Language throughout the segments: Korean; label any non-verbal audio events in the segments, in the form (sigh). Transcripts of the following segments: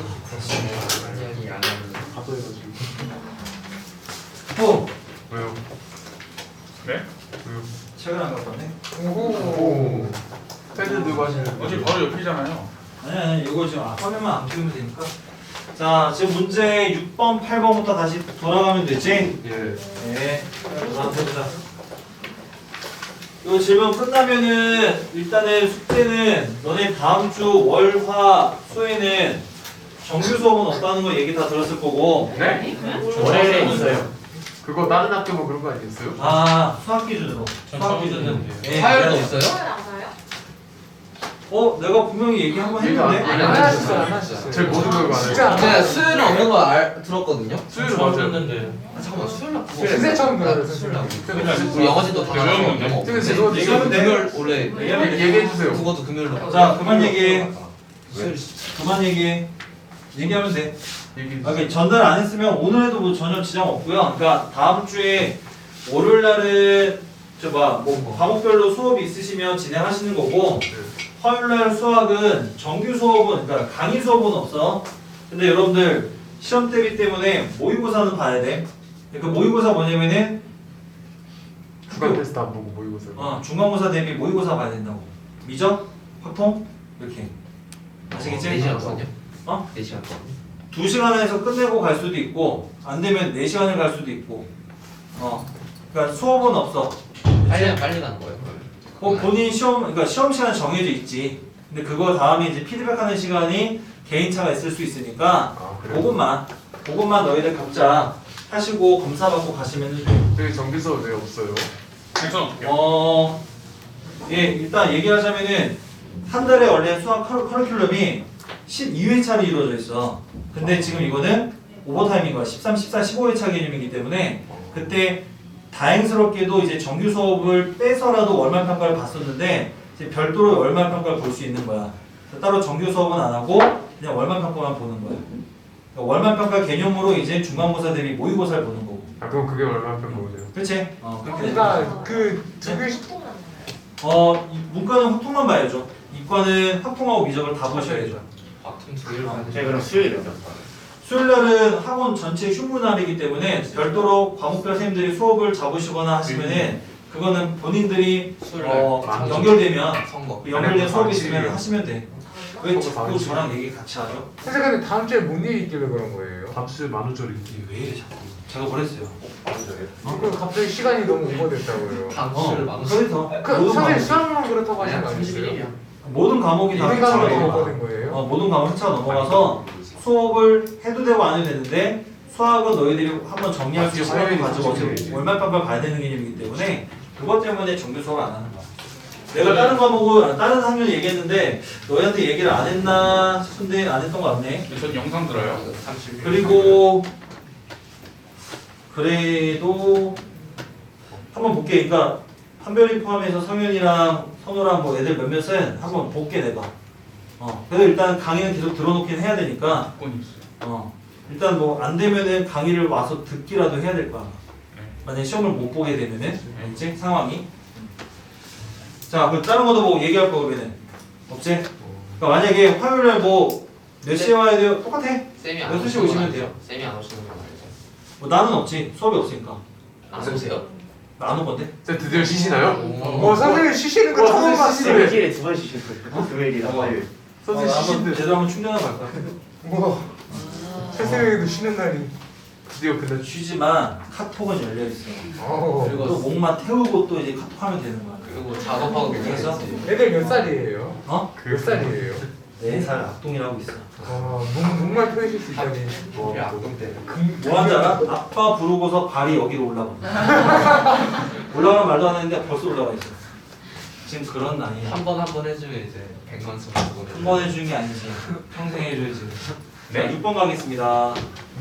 한영이 안 하는 가도 해가지고 어 왜요? 네? 왜요? 책을 안 갖고 왔네 오 패드 들고 하시는 어차피 바로 옆이잖아요. 아니 아니 이거 지금 아, 화면만 안 띄우면 되니까 자 지금 문제 6번 8번부터 다시 돌아가면 되지 예네 보자 이 질문 끝나면은 일단은 숙제는 너네 다음 주 월화 수에는 정규 수업은 없다는 거 얘기 다 들었을 거고 네? 월요일에 있어요. 그거 다른 학교 뭐 그런 거 아니겠어요? 아 수학 기준으로 전 수학 듣는데. 네, 화요일도 미안해. 없어요? 서울 나가요? 어 내가 분명히 얘기 한번 얘기 안 했는데 아니, 안 하셨어요 하셨어요. 안 하셨어요 제 모든 걸 말해요 제가 수요일은 없는 거 알, 들었거든요. 수요일 맞아요 아, 잠깐만 수요일 날 그거 선생님 처음 들어요, 수요일 날. 우리 영어진도 다? 영어 선생님, 죄송한데 지금 금요일 원래 얘기해 주세요 그것도 금요일로 자 그만 얘기해 수요일 그만 얘기해 얘기하면 돼 얘기해 아, 전달 안 했으면 오늘 해도 뭐 전혀 지장 없고요. 그러니까 다음 주에 월요일 날은 저봐 뭐 과목별로 수업이 있으시면 진행하시는 거고 화요일 날 수학은 정규 수업은 그러니까 강의 수업은 없어. 근데 여러분들 시험 대비 때문에 모의고사는 봐야 돼. 그 모의고사 뭐냐면은 주간 테스트 안 보고 모의고사 어, 중간고사 대비 모의고사 봐야 된다고. 미적, 확통 이렇게. 아시겠지? 4시간 거든요 어? 4시간 거든요 두 시간에서 끝내고 갈 수도 있고 안 되면 네 시간을 갈 수도 있고 어 그러니까 수업은 없어 빨리 빨리 가는 거예요 뭐 그러면 본인 시험 그러니까 시험 시간 정해져 있지 근데 그거 다음에 이제 피드백하는 시간이 개인차가 있을 수 있으니까 아 그래요? 그것만 그것만 너희들 각자 하시고 검사 받고 가시면 돼. 저희 정규 수업 왜 없어요? 생선 어떻게요? 어, 예, 일단 얘기하자면은 한 달에 원래 수학 커- 커리큘럼이 12회차로 이루어져 있어. 근데 지금 이거는 오버타임인 거야. 13, 14, 15회차 개념이기 때문에 그때 다행스럽게도 이제 정규 수업을 빼서라도 월말 평가를 봤었는데 이제 별도로 월말 평가를 볼 수 있는 거야. 따로 정규 수업은 안 하고 그냥 월말 평가만 보는 거야. 그러니까 월말 평가 개념으로 이제 중간고사 대비 모의고사를 보는 거고. 아 그럼 그게 편 보세요? 그렇지? 어, 그렇게. 그러니까 그두 개. 보통 만나요. 어, 이 문과는 확통만 봐야죠. 이과는 확통하고 미적을 다 보셔야죠. 개를 봐야 네, 그럼 수요일에 몇 수요일 날은 학원 전체 휴무 날이기 때문에 별도로 과목별 선생님들이 수업을 잡으시거나 하시면은 그거는 본인들이 수요일 어, 날 연결되면 선거 그 연결된 수업이. 있으면 하시면 돼. 왜 자꾸. 저랑 얘기 같이 하죠? 선생님 근데 다음 주에 뭔 일이 있길래 그런 거예요? 밥술 만우절이 왜 자꾸? 제가 뭐랬어요? 그 갑자기 시간이 너무 오버됐다고요. 방수를 어, 망수 그래서 그 선생님 수학만 그렇다고 하신 거 아니었어요? 31일이야 모든 과목이 다 회차가 넘어가. 오버된 거예요? 어, 모든 과목 회차가 넘어가서 수업을 해도 되고 안 해도 되는데 수학은 너희들이 한번 정리할 수 있는 시간을 가지고 어차피 월말 평가 봐야 되는 개념이기 때문에 그것 때문에 정규 수업을 안 하는 거야. 내가 다른 과목을 다른 학년 얘기했는데 너희한테 얘기를 안 했나 싶은데 안 했던 것 같네. 근데 전 영상 들어요. 30일 그리고 그래도 한번 볼게. 그러니까 한별이 포함해서 성현이랑 선우랑 뭐 애들 몇몇은 한번 볼게 내가. 어. 그래도 일단 강의는 계속 들어놓긴 해야 되니까. 건 있어요. 어. 일단 뭐 안 되면은 강의를 와서 듣기라도 해야 될 거야. 만약에 시험을 못 보게 되면은 알지? 상황이. 자, 그 다른 것도 뭐 얘기할 거 그러면은 없지? 그러니까 만약에 화요일에 뭐몇 시에 와야 돼요? 똑같아. 쌤이 안 12시 오시는 건 오시면 아니죠? 돼요. 쌤이 안 오시는 건 아니죠 뭐 나는 없지. 수업이 없으니까. 안 오세요? 나안올 건데. 자 드디어 쉬시나요? 어 선생님 쉬시는 거 어, 처음 봤어요. 일주일에 두번 쉬실 거예요. 금요일이랑 어. 화요일. 어, 선생님 한번 쉬신데 제대로 한번 충전하고 갈까? 우와. 선생님도 쉬는 날이. 드디어 그날 쉬 쉬지만 카톡은 열려 있어. 어. 그리고 또 목만 태우고 또 이제 카톡하면 되는 거야. 그리고 작업하고 그래서 애들 몇 살이에요? 어? 몇 살이에요? 네살 악동이라고 있어. 아, 목, 목만 표현실 수 있다니. 뭐 야. 노동 때뭐 하는지 알아? 아빠 부르고서 발이 여기로 올라가. (laughs) 올라가는 말도 안 했는데 벌써 올라가 있어. 지금 그런 나이야. 한 번 한 번 해주면 이제 100만 수 보내 한번 해주는 게 아니지. 평생 해줘야지. 네, 6번 가겠습니다.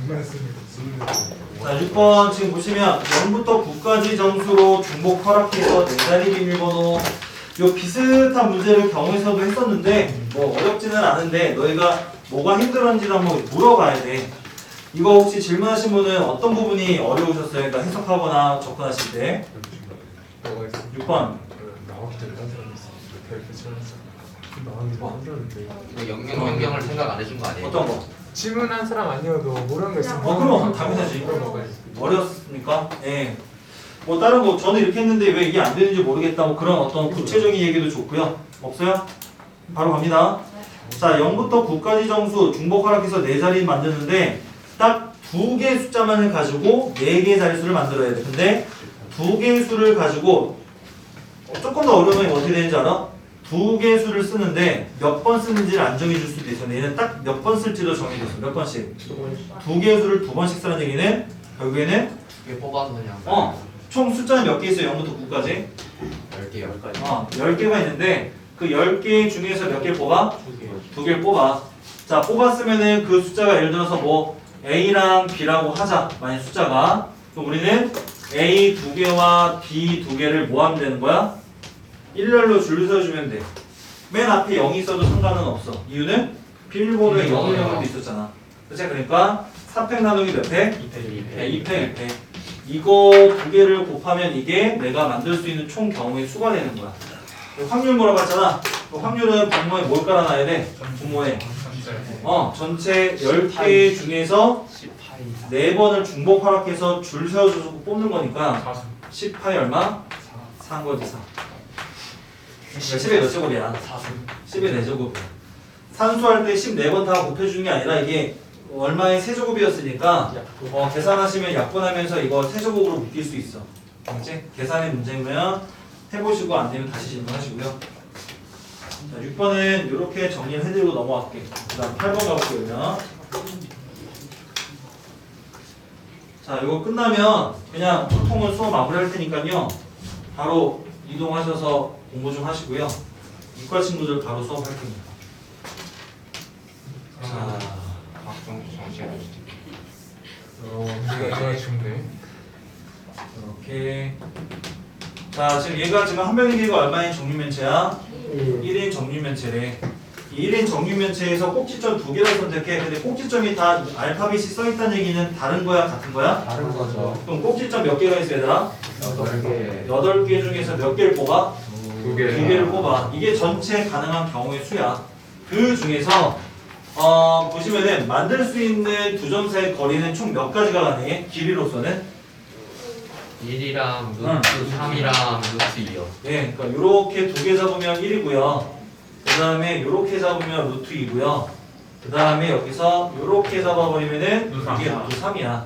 맞습니다. 자, 6번 지금 보시면 0부터 9까지 점수로 중복 허락해서 내다리 비밀번호 요 비슷한 문제를 경우에서도 했었는데 뭐 어렵지는 않은데 너희가 뭐가 힘들었는지 한번 물어봐야 돼. 이거 혹시 질문하신 분은 어떤 부분이 어려우셨어요? 그러니까 해석하거나 접근하실 때 6번 나오기 전에 한 사람 있어 대표 처음 나왔는데 한 사람인데 이거 영영 영경을 생각 안 해준 거 아니에요? 어떤 거? 질문한 사람 아니어도 모르는 거 있으면 어, 그럼 당연하지. 어렵습니까? 예. 뭐 다른 거 저는 이렇게 했는데 왜 이게 안 되는지 모르겠다. 뭐 그런 어떤 구체적인 얘기도 좋고요. 없어요? 바로 갑니다. 자, 0부터 9까지 정수 중복 하락해서 네 자리 만드는데 딱 두 개의 숫자만을 가지고 네 개의 자릿수를 만들어야 돼. 근데 두 개의 수를 가지고 어, 조금 더 어려우면 어떻게 되는지 알아? 두 개의 수를 쓰는데 몇 번 쓰는지를 안 정해줄 수도 있어. 얘는 딱 몇 번 쓸지로 정해졌어. 몇 번씩. 두 개의 수를 두 번씩 쓰라는 얘기는 결국에는 이게 뽑아서 그냥 어, 총 숫자는 몇 개 있어요? 0부터 9까지? 10개요. 어, 10개가 있는데 그 10개 중에서 몇 개 뽑아? 두 개 뽑아. 자, 뽑았으면은 그 숫자가 예를 들어서 뭐 A랑 B라고 하자. 만약 숫자가. 그럼 우리는 A 두 개와 B 두 개를 뭐 하면 되는 거야? 일렬로 줄 서주면 돼. 맨 앞에 0이 있어도 상관은 없어. 이유는 비밀번호에 0을 넣는 게 있었잖아. 그치? 그러니까 3팩 나누기 몇 팩? 2팩, 2팩, 2팩. 이거 두 개를 곱하면 이게 내가 만들 수 있는 총 경우의 수가 되는 거야. 확률 물어봤잖아. 그 확률은 분모에 뭘 깔아놔야 돼? 분모에. 어, 전체 10개 중에서 4번을 중복 하락해서 줄 세워줘서 뽑는 거니까 10파이 얼마? 4한 거지 4. 10의 몇 제곱이야? 10의 4제곱이야. 산수할 때 14번 다 곱해주는 게 아니라 이게 얼마의 세제곱이었으니까 어, 계산하시면 약분하면서 이거 세제곱으로 묶일 수 있어. 알지? 계산의 문제면 해보시고 안 되면 다시 질문하시고요. 자, 6번은 이렇게 정리를 해드리고 넘어갈게요. 그 다음 8번 가볼게요. 자, 이거 끝나면 그냥 보통은 수업 마무리할 테니까요. 바로 이동하셔서 공부 좀 하시고요. 이과 친구들 바로 수업할 겁니다. 자, 어. 이렇게. 자, 지금 얘가 지금 한 명의 길이가 얼마인 정류면체야? 1인 정류면체래. 이 1인 정류면체에서 꼭지점 두 개를 선택해. 근데 꼭지점이 다 알파벳이 써있다는 얘기는 다른 거야? 같은 거야? 다른 거죠. 그럼 꼭지점 몇 개가 있어 얘들아? 8개. 8개 중에서 몇 개를 뽑아? 두두 개. 개를 뽑아. 이게 전체 가능한 경우의 수야. 그 중에서 어, 보시면은 만들 수 있는 두 점 사이 거리는 총 몇 가지가 가능해? 길이로서는? 1이랑 루트 응. 3이랑 루트 2요. 네, 그러니까 이렇게 두 개 잡으면 1이고요. 그 다음에 이렇게 잡으면 루트 2고요. 그 다음에 여기서 이렇게 잡아버리면은 루트 이게. 루트 3이야.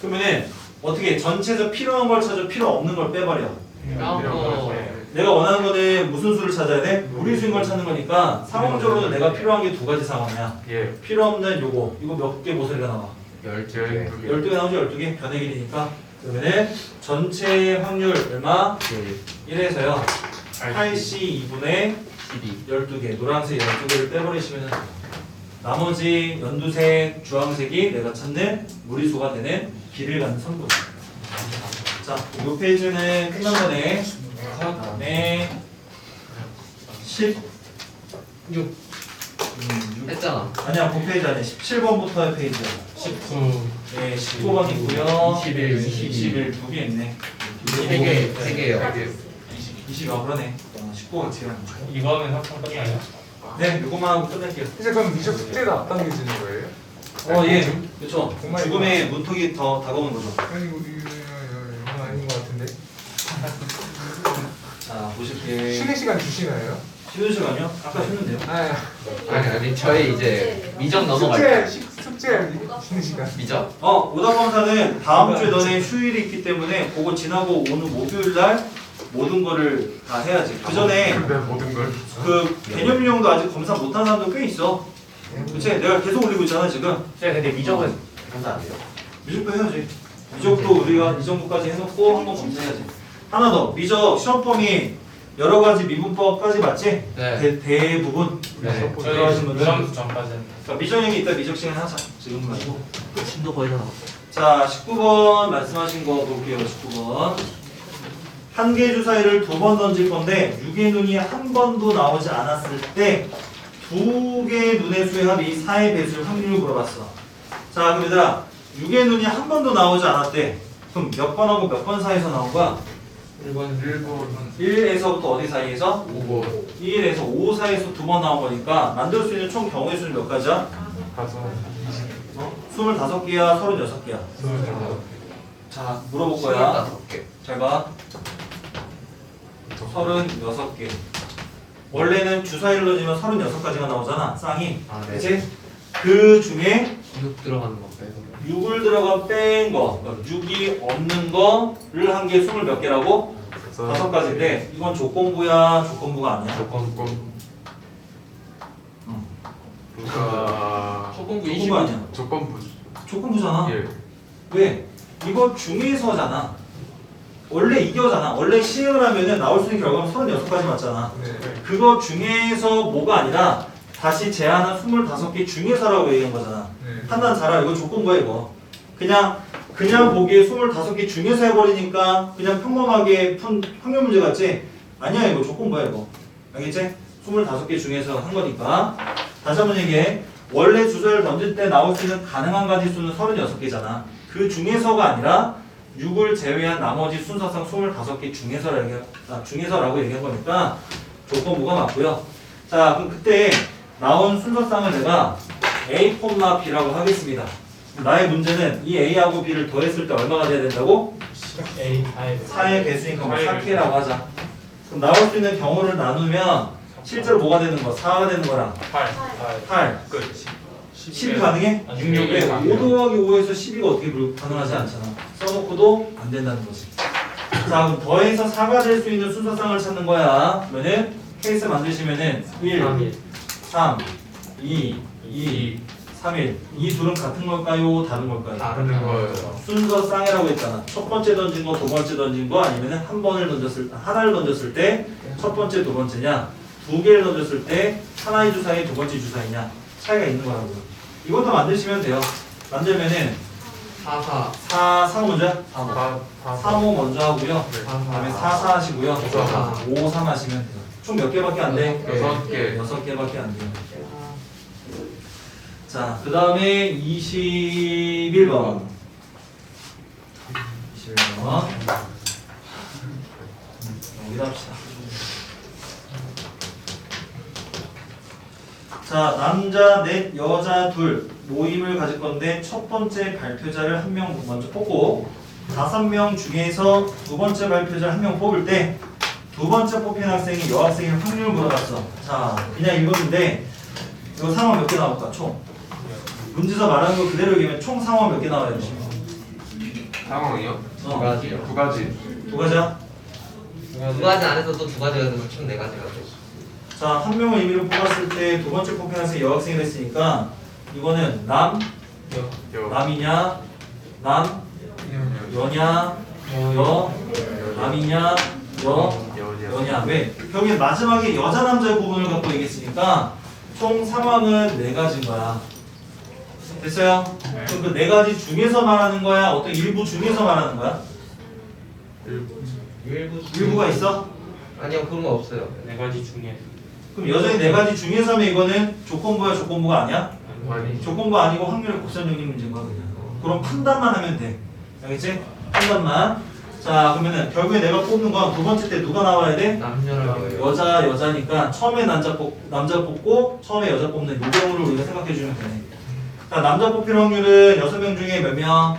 그러면은 어떻게 전체에서 필요한 걸 찾아 필요 없는 걸 빼버려. 그냥 뭐 내가 원하는 거는 무슨 수를 찾아야 돼? 무리수인 걸 찾는 거니까 상황적으로 내가 필요한 게 두 가지 상황이야. 예. 필요 없는 요거 이거 몇 개 모서리가 나와? 12개. 12개 나오지 12개 변의 길이니까 그러면은 전체 확률 얼마? 1에서요 8C 2분의 12. 12개 노란색 12개를 빼버리시면 돼요 나머지 연두색 주황색이 내가 찾는 무리수가 되는 길을 갖는 선분 자, 이 페이지는 끝난 거네 다음에 10 음, 했잖아. 아니야, 그 페이지 아니야. 17번부터의 페이지야. 19. 네, 19번 있고요. 21, 21, 두 개 있네. 3개, 3개요. 20, 아, 그러네. 19가 어떻게 하는 거야? 이거는 합성 끝나요? 네, 이것만 하고 끝낼게요. 이제 그럼 미적 숙제가 앞당겨지는 거예요? 어, 예. 그쵸. 정말 죽음의 문턱이 더 다가오는 거죠. 아니 이거 이거 이거 이거 아닌 것 같은데. 자, 보실게. 쉬는 시간 주시나요? 쉬는 시간이요? 아까 쉬는데요? 아, 아니 아니 저희 이제 미적 넘어갈 숙제 때. 식- 숙제 쉬는 시간. 미적? 어, 오답검사는 다음 주에 너네 휴일이 있기 때문에 그거 지나고 오는 목요일 날 모든 거를 다 해야지. 그 전에 근데 모든 걸. 그 개념 유형도 아직 검사 못한 사람도 꽤 있어. 그치? 내가 계속 올리고 있잖아 지금. 쌤 근데 미적은 검사 안 돼요? 미적도 해야지. 미적도 우리가 이 정도까지 해놓고 한번 검사해야지. 하나 더. 미적 시험범위 여러 가지 미분법까지 맞지? 네. 대, 대부분. 네. 들어가신 분들. 전까지. 그러니까 미적형이 있다 미적 시간 하자. 지금 말고. 심도 거의 다 자, 19번 말씀하신 거 볼게요. 19번. 한 개 주사위를 두 번 던질 건데 6의 눈이 한 번도 나오지 않았을 때 두 개의 눈의 수의 합이 4의 배수를 확률을 물어봤어. 자, 그럼 얘들아 6의 눈이 한 번도 나오지 않았대. 그럼 몇 번하고 몇 번 사이에서 나온 거야? 1번 1번 1에서부터 어디 사이에서? 5번 1에서 5 사이에서 두 번 나온 거니까 만들 수 있는 총 경우의 수는 몇 가지야? 다섯 어? 25개야, 36개야. 스물다섯 자, 물어볼 거야. 25개 잘 봐. 36개. 원래는 주사위를 넣으면 36가지가 나오잖아, 쌍이. 아, 네. 그치? 그 중에 6 들어가는 거 빼고 6을 들어가 뺀 거, 6이 없는 거를 한게20몇 개라고? 다섯 가지인데 이건 조건부야, 조건부가 아니야. 조건권 응. 누가 초공부 조건부 25 아니야. 조건부 조건부잖아. 예 왜? 이거 중에서잖아. 원래 이겨잖아. 원래 시행을 하면은 나올 수 있는 결과는 36가지 맞잖아. 그거 중에서 뭐가 아니라 다시 제한한 25개 중에서라고 얘기한 거잖아. 판단 잘하 이거 조건부야 이거. 그냥 그냥 보기에 25개 중에서 해버리니까 그냥 평범하게 푼 확률 문제 같지? 아니야 이거 조건부야 이거. 알겠지? 25개 중에서 한 거니까. 다시 한번 얘기해. 원래 주소를 던질 때 나올 수 있는 가능한 가지 수는 36개잖아. 그 중에서가 아니라 6을 제외한 나머지 순서상 25개 중에서라고, 얘기, 아, 중에서라고 얘기한 거니까 조건부가 맞고요. 자, 그럼 그때 나온 순서상을 내가 A, B라고 하겠습니다. 나의 문제는 이 A하고 B를 더했을 때 얼마가 돼야 된다고? A 4의 배수니까 뭐 4K라고 하자. 그럼 나올 수 있는 경우를 나누면 실제로 뭐가 되는 거? 4가 되는 거랑 8 8. 끝 10이 가능해? 66에 왜? 5 더하기 5에서 12가 어떻게 불- 가능하지 않잖아. 써놓고도 안 된다는 거지. 자, 그럼 더해서 4가 될 수 있는 순서상을 찾는 거야. 그러면은 케이스 만드시면은 1, 3, 2, 2, 3, 1. 이 둘은 같은 걸까요? 다른 걸까요? 다른 거예요 순서상이라고 했잖아. 첫 번째 던진 거, 두 번째 던진 거, 아니면은 한 번을 던졌을 하나를 던졌을 때 첫 번째, 두 번째냐, 두 개를 던졌을 때 하나의 주사위, 두 번째 주사위냐 차이가 있는 거라고요. 이것도 만드시면 돼요. 만들면은 4 4 4, 4 먼저, 4, 5. 다, 다 3, 5 먼저 하고요. 네. 그 다음에 4, 4 하시고요. 5, 3 하시면 돼요. 총 몇 개밖에 안 돼? 여섯 개 여섯 개밖에 안 돼요. 자, 그 다음에 21번. 21번. 여기다 합시다. 자, 남자 넷, 여자 둘 모임을 가질 건데 첫 번째 발표자를 한 명 먼저 뽑고 다섯 명 중에서 두 번째 발표자 한명 뽑을 때 두 번째 뽑힌 학생이 여학생의 확률 물어봤어. 자, 그냥 읽었는데 이거 상황 몇 개 나올까? 총. 문제서 말하는 거 그대로 얘기하면 총 상황 몇 개 나와야 돼? 상황이요? 두 어, 가지요. 두 가지. 두 가지야? 두 가지. 안에서 또두 가지가 돼서 총 네 가지가 돼 자, 한 명을 임의로 뽑았을 때 두 번째 뽑힌 학생이 여학생이 됐으니까 이거는 남, 여. 남이냐, 남, 여냐, 여, 남이냐, 여, 여냐. 여냐. 왜? 결국에 마지막에 여자 남자의 부분을 갖고 얘기했으니까 총 상황은 네 가지인 거야. 됐어요? 그럼 그 네 가지 중에서 말하는 거야? 어떤 일부 중에서 말하는 거야? 일부 일부 일부가 있어? 아니요 그런 거 없어요 네 가지 중에 그럼 여전히 네 가지 중에서면 이거는 조건부야 조건부가 아니야? 아니 조건부 아니고 확률의 곱셈적인 문제인 거야 그냥. 그럼 판단만 하면 돼. 알겠지? 판단만. 자 그러면은 결국에 내가 뽑는 건 두 번째 때 누가 나와야 돼? 남녀라고 요 여자 여자니까 처음에 남자 뽑 남자 뽑고 처음에 여자 뽑는 이 경우를 우리가 생각해 주면 되네. 자 남자 뽑힐 확률은 여섯 명 중에 몇 명?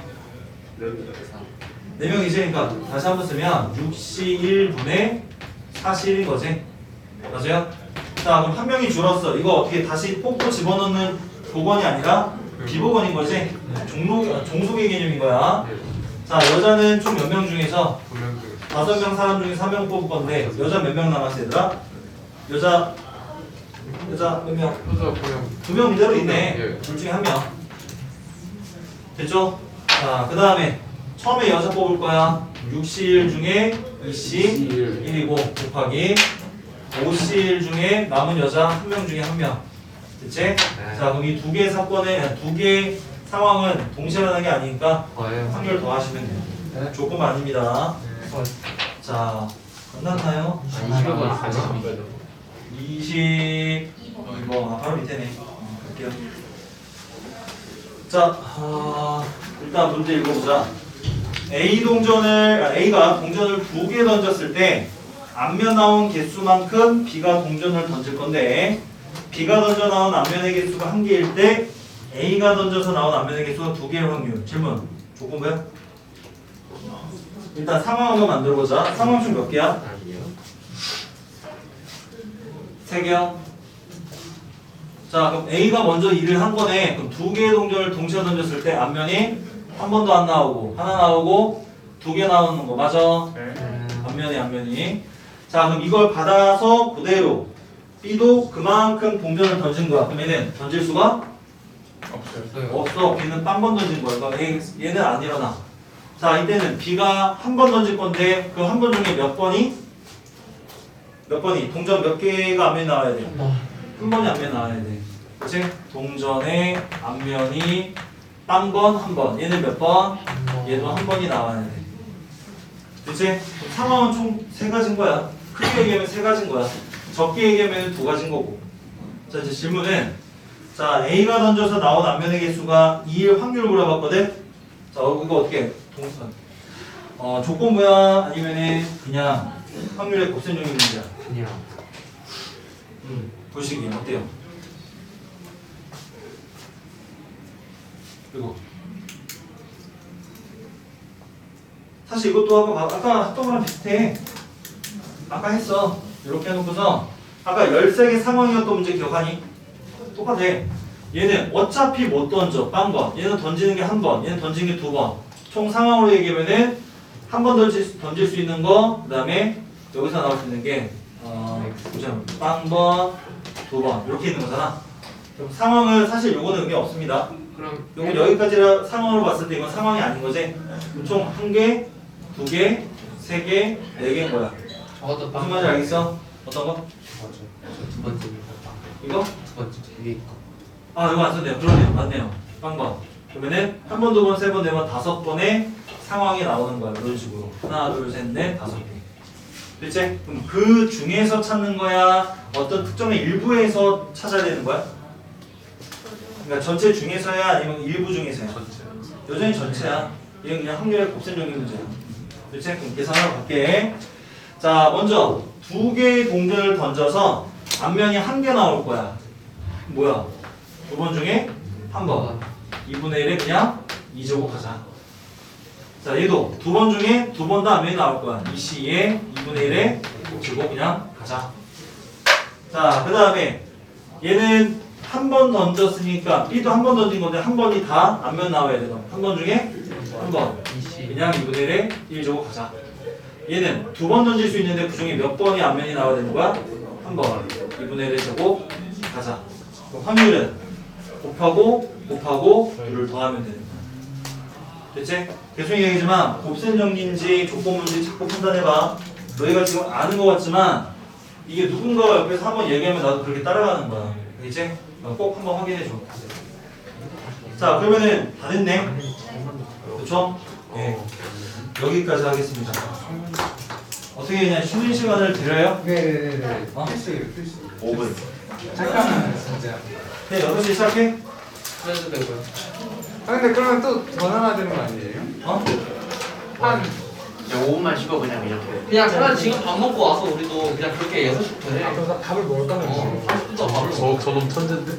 네 명이지. 그러니까 다시 한번 쓰면 6시 1분의 41인 거지. 맞아요? 자 그럼 한 명이 줄었어. 이거 어떻게 다시 뽑고 집어넣는 복원이 아니라 비복원인 거지. 종로 종속의 개념인 거야. 자 여자는 총 몇 명 중에서 두명 중에 다섯 명 사람 중에 3명 뽑을 건데 여자 몇 명 남았어 얘들아? 여자 여자 몇 명? 여자 그냥 두명 이대로 있네. 예. 둘 중에 한 명. 됐죠? 자 그 다음에 처음에 여자 뽑을 거야. 6시1 중에 2시 1이고 곱하기 5시1 중에 남은 여자 한 명 중에 한 명. 됐지? 자 그럼 이 두 개의 사건에 두 개의 상황은 동시에 일어나는 게 아니니까 과연 확률 더하시면 돼요. 조금 아닙니다. 자, 끝났나요? 아 20번 있어요 22번, 아, 바로 밑에네. 어, 갈게요. 자, 아, 일단 문제 읽어보자. A 동전을 아, A가 동전을 두 개 던졌을 때 앞면 나온 개수만큼 B가 동전을 던질 건데 B가 던져 나온 앞면의 개수가 한 개일 때 A가 던져서 나온 앞면의 개수가 두 개일 확률. 질문. 조건부야? 일단 상황 한번 만들어 보자. 상황 중 몇 개야? 아니요. 세 개요. 자, 그럼 A가 먼저 일을 한 거네. 그럼 두 개의 동전을 동시에 던졌을 때 앞면이 한 번도 안 나오고 하나 나오고 두 개 나오는 거 맞아? 네. 앞면이 앞면이. 자, 그럼 이걸 받아서 그대로 B도 그만큼 동전을 던진 거야. 그럼 얘는 던질 수가 없어요. 없어요. 없어. B는 빵 번 던진 거야. 그러니까 A, 얘는 안 일어나. 자, 이때는 B가 한 번 던질 건데 그 한 번 중에 몇 번이 몇 번이 동전 몇 개가 앞면에 나와야 돼? 한 번이 앞면에 나와야 돼. 그치? 동전의 앞면이 딴 번, 한 번. 얘는 몇 번? 얘도 한 번이 나와야 돼. 그치? 상황은 총 세 가지인 거야. 크게 얘기하면 세 가지인 거야. 적게 얘기하면 두 가지인 거고. 자, 이제 질문은 자, A가 던져서 나온 앞면의 개수가 2일 확률을 물어봤거든? 자, 어, 이거 어떻게 해? 동선. 어, 조건부야? 아니면은 그냥 확률의 문제야? 그냥. 음, 보시기 어때요? 그리고 사실 이것도 아까 아까 했던 거랑 비슷해. 아까 했어. 이렇게 해놓고서 아까 13개 상황이었던 문제 기억하니? 똑같아. 얘는 어차피 못 던져. 딴 거. 얘는 던지는 게 한 번. 얘는 던지는 게 두 번. 총 상황으로 얘기하면은 한 번 던질 수 있는 거. 그 다음에 여기서 나올 수 있는 게 어, 보자. 빵번, 두 번. 이렇게 있는 거잖아. 그럼 상황은 사실 요거는 의미 없습니다. 그럼 요건 여기까지라 상황으로 봤을 때 이건 상황이 아닌 거지. 총 한 개, 두 개, 세 개, 네 개인 거야. 저것도 무슨 말인지 알겠어? 어떤 거? 두 번째입니다. 이거? 두 번째 위에 거. 아 이거 안 썼네요. 그러네요. 맞네요. 빵번. 그러면은 한 번, 두 번, 세 번, 네 번, 다섯 번의 상황이 나오는 거야. 이런 식으로. 하나, 둘, 셋, 넷, 다섯 개. 됐지? 그럼 그 중에서 찾는 거야? 어떤 특정의 일부에서 찾아야 되는 거야? 그러니까 전체 중에서야 아니면 일부 중에서야? 전체. 여전히 전체야. 이건 그냥 확률의 곱셈적인 문제야. 그렇지? 그럼 계산하러 갈게. 자, 먼저 두 개의 동전을 던져서 앞면이 한 개 나올 거야. 뭐야? 두 번 중에 한 번. 2분의 1에 그냥 2제곱 하자. 자, 얘도 두 번 중에 두 번다 앞면이 나올 거야. 2C에 2분의 1에 5제곱 그냥 가자. 자, 그 다음에 얘는 한 번 던졌으니까 B도 한 번 던진 건데 한 번이 다 앞면 나와야 돼. 한번 중에 한 번. 그냥 2분의 1에 1제곱 가자. 얘는 두 번 던질 수 있는데 그 중에 몇 번이 앞면이 나와야 되는 거야? 한 번. 2분의 1의 제곱 가자. 그럼 확률은 곱하고 곱하고 2를 더하면 되는 거야. 됐지? 계속 얘기하지만 곱셈 정리인지 조건문인지 자꾸 판단해봐. 너희가 지금 아는 것 같지만 이게 누군가가 옆에서 한번 얘기하면 나도 그렇게 따라가는 거야. 알겠지? 어, 꼭 한번 확인해 줘. 자 그러면은 다 됐네. 그렇죠? 네. 여기까지 하겠습니다. 어떻게 그냥 쉬는 시간을 드려요? 네네네네. 어? 필수예요, 필수. 5분. 잠깐만, 진짜. 네, 8시 시작해? 그래도 되고요. 아, 근데 그러면 또 전화가 되는 거 아니에요? 어? 한, 이제 5분만 쉬고 그냥 이렇게. 그냥 차라리 지금 밥 먹고 와서 우리도 그냥 그렇게 6시부터 해. 아, 나 밥을 먹을 거면 어, 30분도 밥을 먹어. 저 저놈 천재인데.